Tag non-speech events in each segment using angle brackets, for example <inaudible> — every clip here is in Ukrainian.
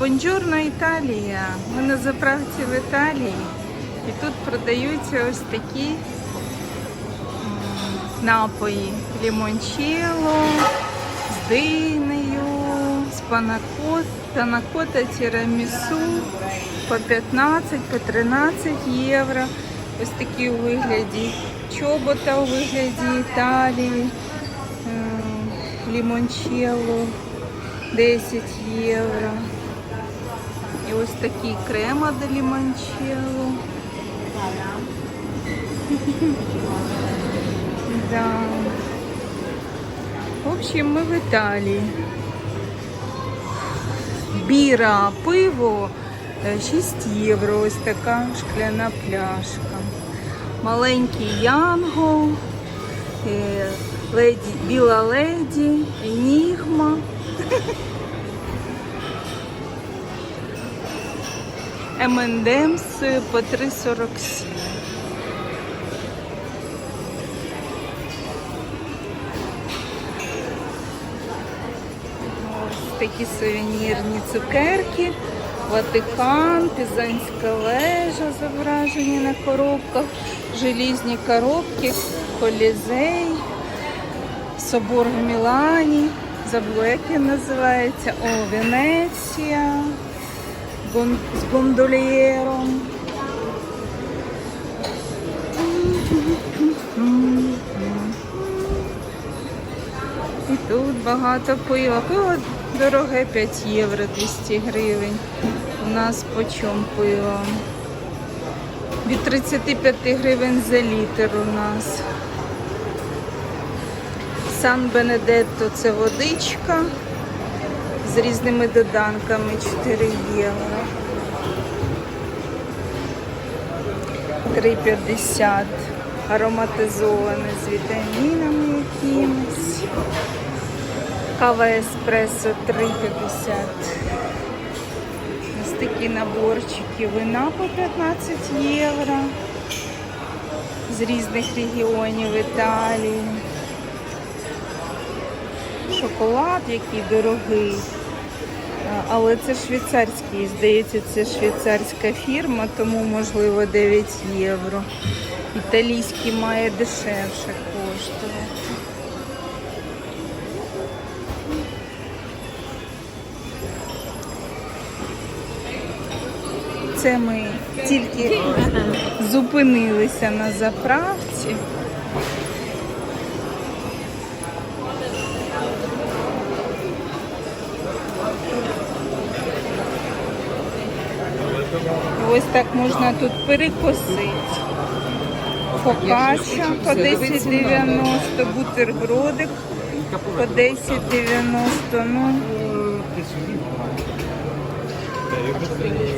Бонджорно Італія. Ми на заправці в Італії. І тут продаються ось такі напої. Лімончелло з динею, з панакот, панакота тірамісу по 15, по 13 євро. Ось такі у вигляді чобота у вигляді Італії. М, Лімончелло 10 євро. Ось такий крема до лімончелло. <laughs> Да. В общем, ми в Італії. Біра, пиво е, 6 євро. Ось така шкляна пляшка. Маленький янгол, е, леді, біла леді, енігма. <laughs> МНДМС по 3,47. Ось такі сувенірні цукерки. Ватикан, Пізанська вежа зображені на коробках, желізні коробки, колізей, собор в Мілані, забула, він називається, о, Венеція гон- з гондольєром. І тут багато пива. Пиво дороге 5 євро 200 гривень. У нас по чому пиво? Від 35 гривень за літр у нас. Сан Бенедетто це водичка з різними доданками 4 євро. 3,50 ароматизоване з вітамінами якимись. Кава еспресо 3,50. Ось такі наборчики вина по 15 євро з різних регіонів Італії. Шоколад, який дорогий. Але це швейцарський, здається, це швейцарська фірма, тому можливо 9 євро. Італійський має дешевше коштувати. Це ми тільки зупинилися на заправці. Ось так можна тут перекосити. Фокача по 10,90, бутербродик по 10,90. Ну,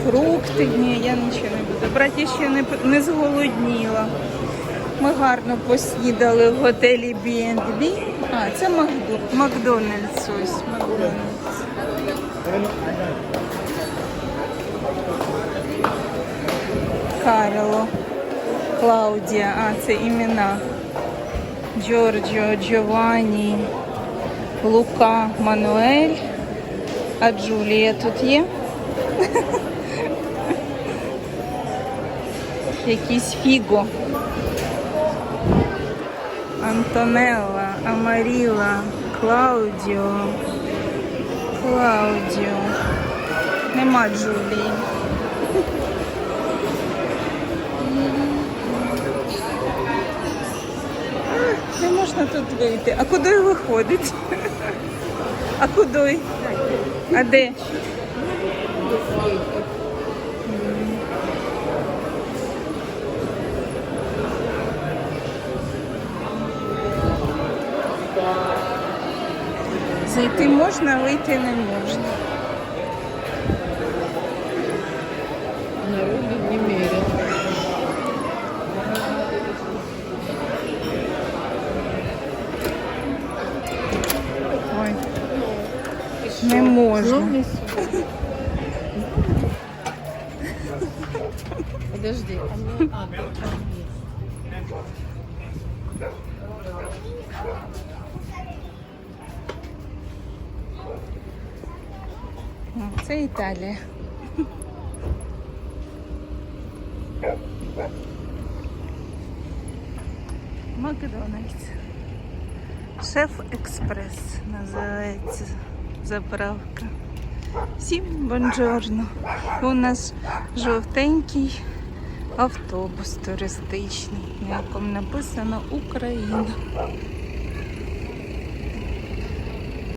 фрукти, ні, я нічого не буду. брати. я ще не, не зголодніла. Ми гарно поснідали в готелі B&B. А, це Макдональдс ось. Макдональдс. Карло, Клаудія, а це імена. Джорджо, Джованні, Лука, Мануель. А Джулія тут є? <laughs> Якийсь фіго. Антонелла, Амаріла, Клаудіо. Клаудіо. Нема Джулії. Не можна тут вийти. А куди виходить? А куди? А де? Зайти можна, вийти не можна. Не можна. Знову Подожди. А, ну, а, тут там є. Це Італія. Макдональдс. Шеф Експрес називається заправка. Всім бонжорно. У нас жовтенький автобус туристичний, на якому написано Україна.